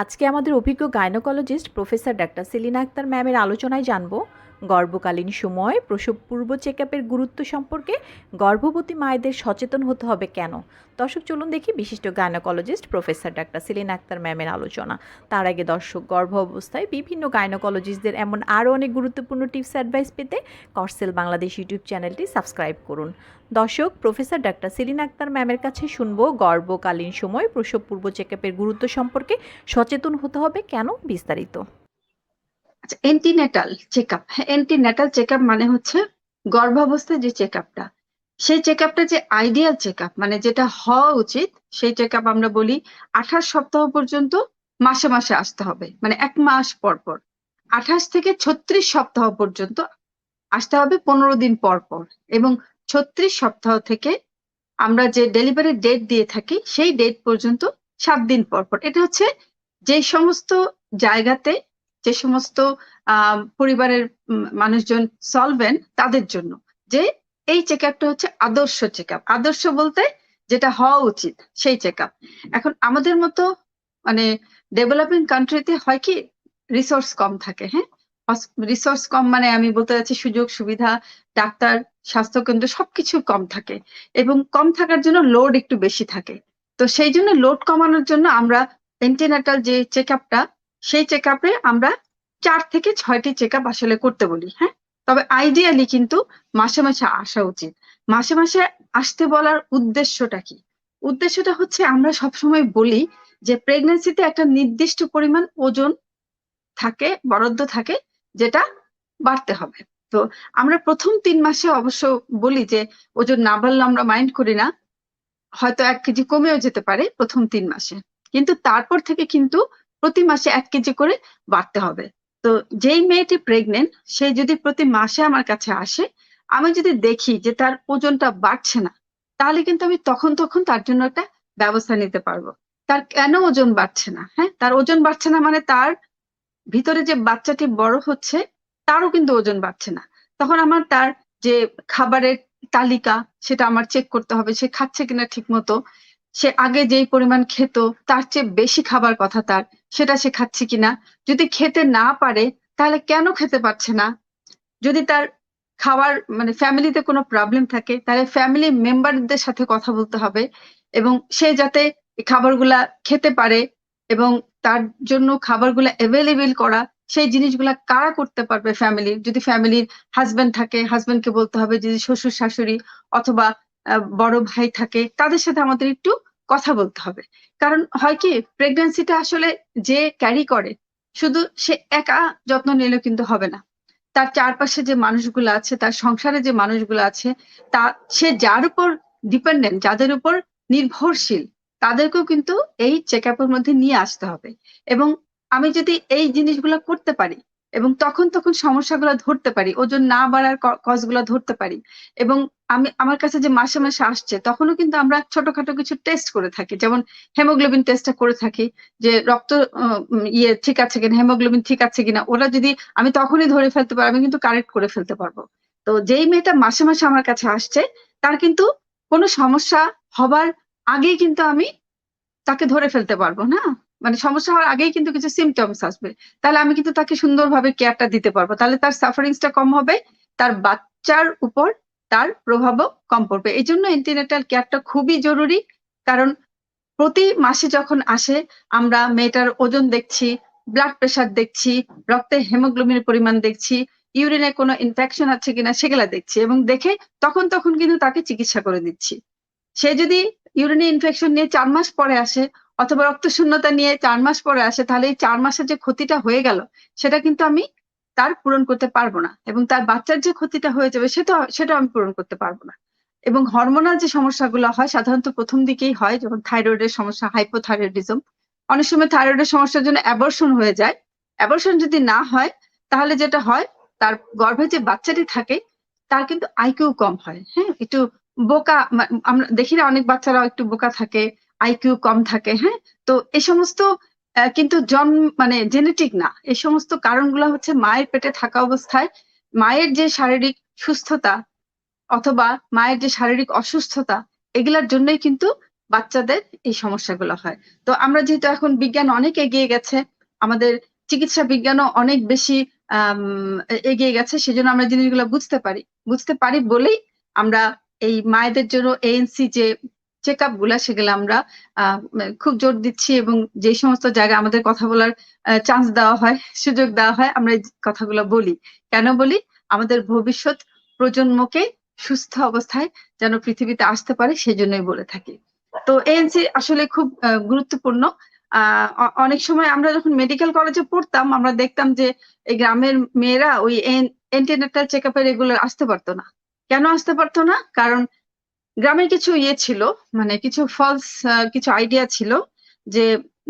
আজকে আমাদের অভিজ্ঞ gynaecologist professor doctor Selina Akter ম্যামের আলোচনায় জানব গর্ভকালীন সময় প্রসব পূর্ব চেক আপের গুরুত্ব সম্পর্কে গর্ভবতী মায়েদের সচেতন হতে হবে কেন? দর্শক, চলুন দেখি বিশিষ্ট gynaecologist professor doctor Selina Akter ম্যামের আলোচনা। তার আগে দর্শক গর্ভ অবস্থায় বিভিন্ন গাইনোকোলজিস্টদের এমন আরও অনেক গুরুত্বপূর্ণ টিপস, অ্যাডভাইস পেতে করসেল বাংলাদেশ ইউটিউব চ্যানেলটি সাবস্ক্রাইব করুন। দর্শক, প্রফেসর ডাক্তার সেলিনা আক্তার ম্যামের কাছে শুনব, গর্ভকালীন সময় প্রসব পূর্ব চেক আপের গুরুত্ব সম্পর্কে সচেতন হতে হবে কেন বিস্তারিত? আচ্ছা antenatal check up antenatal check up মানে হচ্ছে গর্ভাবস্থায় যে চেক আপটা সেই চেক আপটা যে আইডিয়াল চেক আপ মানে যেটা হওয়া উচিত, সেই চেক আপ আমরা বলি আঠাশ সপ্তাহ পর্যন্ত মাসে মাসে আসতে হবে মানে এক মাস পর পর। আঠাশ থেকে ছত্রিশ সপ্তাহ পর্যন্ত আসতে হবে পনেরো দিন পর পর এবং ছত্রিশ সপ্তাহ থেকে আমরা যে ডেলিভারি ডেট দিয়ে থাকি, সেই ডেট পর্যন্ত সাত দিন পর পর। এটা হচ্ছে যে সমস্ত জায়গাতে যে সমস্ত পরিবারের মানুষজন সলভেন তাদের জন্য। যে এই চেক আপটা হচ্ছে আদর্শ চেক আপ আদর্শ বলতে যেটা হওয়া উচিত, সেই চেক আপ এখন আমাদের মতো মানে ডেভেলপিং কান্ট্রিতে হয় কি রিসোর্স কম থাকে হ্যাঁ? রিসোর্স কম মানে আমি বলতে চাচ্ছি সুযোগ, সুবিধা, ডাক্তার, স্বাস্থ্যকেন্দ্র সবকিছু কম থাকে। এবং কম থাকার জন্য লোড একটু বেশি থাকে। তো সেই জন্য লোড কমানোর জন্য আমরা এন্টিনাটাল যে চেক আপটা সেই চেক আপে আমরা চার থেকে ছয়টি চেক আপ আসলে করতে বলি হ্যাঁ? তবে আইডিয়ালি কিন্তু মাসে মাসে আসা উচিত। মাসে মাসে আসতে বলার উদ্দেশ্যটা কি? উদ্দেশ্যটা হচ্ছে আমরা সবসময় বলি যে প্রেগনেন্সিতে একটা নির্দিষ্ট পরিমাণ ওজন থাকে, বরাদ্দ থাকে, যেটা বাড়তে হবে। তো আমরা প্রথম তিন মাসে অবশ্য বলি যে ওজন না বাড়লে আমরা মাইন্ড করি না, হয়তো এক কেজি কমেও যেতে পারে প্রথম তিন মাসে। কিন্তু তারপর থেকে কিন্তু প্রতি মাসে এক কেজি করে বাড়তে হবে। তো যেই মেয়েটি প্রেগনেন্ট সে যদি প্রতি মাসে আমার কাছে আসে, আমি যদি দেখি যে তার ওজনটা বাড়ছে না, তাহলে কিন্তু আমি তখন তখন তার জন্য একটা ব্যবস্থা নিতে পারব। তার কেন ওজন বাড়ছে না হ্যাঁ? তার ওজন বাড়ছে না মানে তার ভিতরে যে বাচ্চাটি বড় হচ্ছে, তারও কিন্তু ওজন বাড়ছে না। তখন আমার তার যে খাবারের তালিকা, সেটা আমার চেক করতে হবে, সে খাচ্ছে কিনা ঠিক মতো সে আগে যেই পরিমাণ খেত, তার চেয়ে বেশি খাবার কথা তার সেটা সে খাচ্ছে কিনা? যদি খেতে না পারে, তাহলে কেন খেতে পারছে না? যদি তার খাওয়ার মানে ফ্যামিলিতে কোনো প্রবলেম থাকে, তাহলে ফ্যামিলি মেম্বারদের সাথে কথা বলতে হবে এবং সে যাতে খাবারগুলা খেতে পারে এবং তার জন্য খাবারগুলা অ্যাভেলেবেল করা, সেই জিনিসগুলা কারা করতে পারবে ফ্যামিলির যদি ফ্যামিলির হাজবেন্ড থাকে হাজবেন্ডকে বলতে হবে, যদি শ্বশুর শাশুড়ি অথবা বড় ভাই থাকে, তাদের সাথে আমাদের একটু কথা বলতে হবে। কারণ হয় কি প্রেগন্যান্সিটা আসলে যে ক্যারি করে, শুধু সে একা যত্ন নিলে কিন্তু হবে না। তার চারপাশে যে মানুষগুলো আছে, তার সংসারে যে মানুষগুলো আছে, তা সে যার উপর ডিপেন্ডেন্ট যাদের উপর নির্ভরশীল, তাদেরকেও কিন্তু এই চেক মধ্যে নিয়ে আসতে হবে। এবং আমি যদি এই জিনিসগুলো করতে পারি এবং তখন তখন সমস্যাগুলো ধরতে পারি, ওজন না বাড়ার কজগুলো ধরতে পারি। এবং আমি, আমার কাছে যে মাসে মাসে আসছে, তখনও কিন্তু আমরা ছোটখাটো কিছু টেস্ট করে থাকি। যেমন হেমোগ্লোবিন টেস্টটা করে থাকি, যে রক্ত ইয়ে ঠিক আছে কিনা হেমোগ্লোবিন ঠিক আছে কিনা, ওরা যদি আমি তখনই ধরে ফেলতে পারি আমি কিন্তু কারেক্ট করে ফেলতে পারব। তো যেই মেয়েটা মাসে মাসে আমার কাছে আসছে, তার কিন্তু কোনো সমস্যা হবার আগেই কিন্তু আমি তাকে ধরে ফেলতে পারব, না? মানে সমস্যা হওয়ার আগেই কিন্তু কিছু সিমটমস আসবে। তাহলে আমি কিন্তু তাকে সুন্দরভাবে কেয়ারটা দিতে পারব। তাহলে তার সাফারিংসটা কম হবে, তার বাচ্চার উপর তার প্রভাবও কম পড়বে। এই জন্য এন্টিনেটাল কেয়ারটা খুবই জরুরি। কারণ প্রতি মাসে যখন আসে, আমরা মেয়েটার ওজন দেখছি ব্লাড প্রেশার দেখছি, রক্তে হেমোগ্লোবিনের পরিমাণ দেখছি ইউরিনে কোনো ইনফেকশন আছে কিনা সেগুলা দেখছি এবং দেখে তখন তখন কিন্তু তাকে চিকিৎসা করে দিচ্ছি। সে যদি ইউরিনে ইনফেকশন নিয়ে চার মাস পরে আসে অথবা রক্ত শূন্যতা নিয়ে চার মাস পরে আসে, তাহলে এই চার মাসের যে ক্ষতিটা হয়ে গেল, সেটা কিন্তু আমি তার পূরণ করতে পারব না। এবং তার বাচ্চার যে ক্ষতিটা হয়ে যাবে, সেটা সেটা আমি পূরণ করতে পারব না। এবং হরমোনাল যে সমস্যাগুলো হয়, সাধারণত প্রথম দিকেই হয় যখন থাইরয়েডের সমস্যা হাইপোথাইরয়েডিজম অনেক সময় থাইরয়েডের সমস্যার জন্য অ্যাবর্শন হয়ে যায়। অ্যাবর্শন যদি না হয়, তাহলে যেটা হয়, তার গর্ভে যে বাচ্চাটি থাকে, তার কিন্তু আইকিউ কম হয়। হ্যাঁ একটু বোকা আমরা, দেখি না অনেক বাচ্চারাও একটু বোকা থাকে আইকিউ কম থাকে হ্যাঁ? তো এই সমস্ত কিন্তু জন্ম মানে জেনেটিক না এই সমস্ত কারণগুলো হচ্ছে মায়ের পেটে থাকা অবস্থায় মায়ের যে শারীরিক সুস্থতা অথবা মায়ের যে শারীরিক অসুস্থতা, এগুলার জন্যই কিন্তু বাচ্চাদের এই সমস্যাগুলো হয়। তো আমরা যেহেতু এখন বিজ্ঞান অনেক এগিয়ে গেছে, আমাদের চিকিৎসা বিজ্ঞানও অনেক বেশি এ- এগিয়ে গেছে, সেজন্য আমরা জিনিসগুলো বুঝতে পারি। বুঝতে পারি বলেই আমরা এই মায়েদের জন্য এএনসি যে চেক আপগুলা সেগুলো আমরা খুব জোর দিচ্ছি এবং যে সমস্ত জায়গায় আমাদের কথা বলার চান্স দেওয়া হয়, সুযোগ দেওয়া হয়, আমরা এই কথাগুলো বলি। কেন বলি? আমাদের ভবিষ্যৎ প্রজন্মকে সুস্থ অবস্থায় যেন পৃথিবীতে আসতে পারে সেজন্যই বলে থাকি। তো এএনসি আসলে খুব গুরুত্বপূর্ণ। অনেক সময় আমরা যখন মেডিকেল কলেজে পড়তাম, আমরা দেখতাম যে এই গ্রামের মেয়েরা ওই এন্টিনেটাল চেক আপে রেগুলার আসতে পারতো না। কেন আসতে পারতো না? কারণ গ্রামের কিছু ইয়ে ছিল মানে কিছু ফলস কিছু আইডিয়া ছিল যে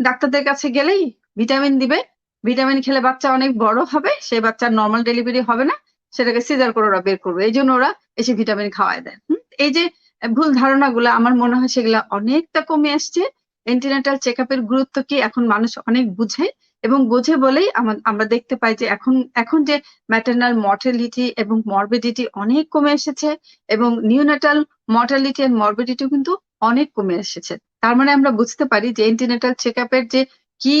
ডাক্তারদের কাছে গেলেই ভিটামিন দিবে। ভিটামিন খেলে বাচ্চা অনেক বড় হবে, সেই বাচ্চার নর্মাল ডেলিভারি হবে না, সেটাকে সিজার করে ওরা বের করবে। এই জন্য ওরা এসে ভিটামিন খাওয়ায় দেয়? এই যে ভুল ধারণাগুলো, আমার মনে হয় সেগুলা অনেকটা কমে আসছে। এন্টিনেটাল চেক আপের গুরুত্ব কি এখন মানুষ অনেক বুঝে এবং বোঝে বলেই আমরা দেখতে পাই যে এখন এখন যে ম্যাটার্নাল মর্টালিটি এবং মরবিডিটি অনেক কমে এসেছে এবং নিউনেটাল মর্টালিটি এন্ড মরবিডিটিও কিন্তু অনেক কমে এসেছে। তার মানে আমরা বুঝতে পারি যে এন্টিনেটাল চেক আপের যে কি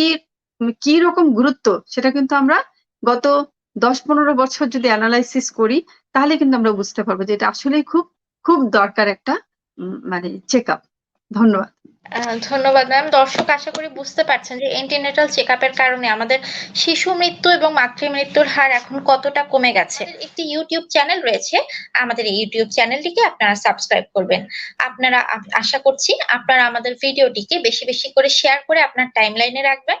কি রকম গুরুত্ব সেটা কিন্তু আমরা গত দশ পনেরো বছর যদি অ্যানালাইসিস করি, তাহলে কিন্তু আমরা বুঝতে পারব যে এটা আসলেই খুব খুব দরকার একটা মানে চেক আপ ধন্যবাদ। ধন্যবাদ ম্যাম। দর্শক, আশা করি বুঝতে পারছেন যে এন্টিনেটাল চেক আপের কারণে আমাদের শিশু মৃত্যু এবং মাতৃ মৃত্যুর হার এখন কতটা কমে গেছে। একটি ইউটিউব চ্যানেল রয়েছে। আমাদের এই ইউটিউব চ্যানেলটিকে আপনারা সাবস্ক্রাইব করবেন। আপনারা আশা করছি আপনারা আমাদের ভিডিওটিকে বেশি বেশি করে শেয়ার করে আপনার টাইমলাইনে রাখবেন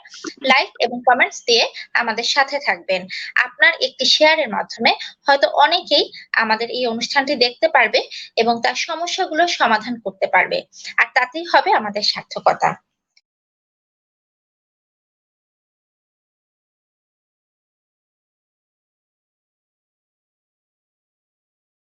লাইক এবং কমেন্টস দিয়ে আমাদের সাথে থাকবেন। আপনার একটি শেয়ারের মাধ্যমে হয়তো অনেকেই আমাদের এই অনুষ্ঠানটি দেখতে পারবে এবং তার সমস্যাগুলো সমাধান করতে পারবে। আর তাতেই হবে আমাদের সার্থকতা।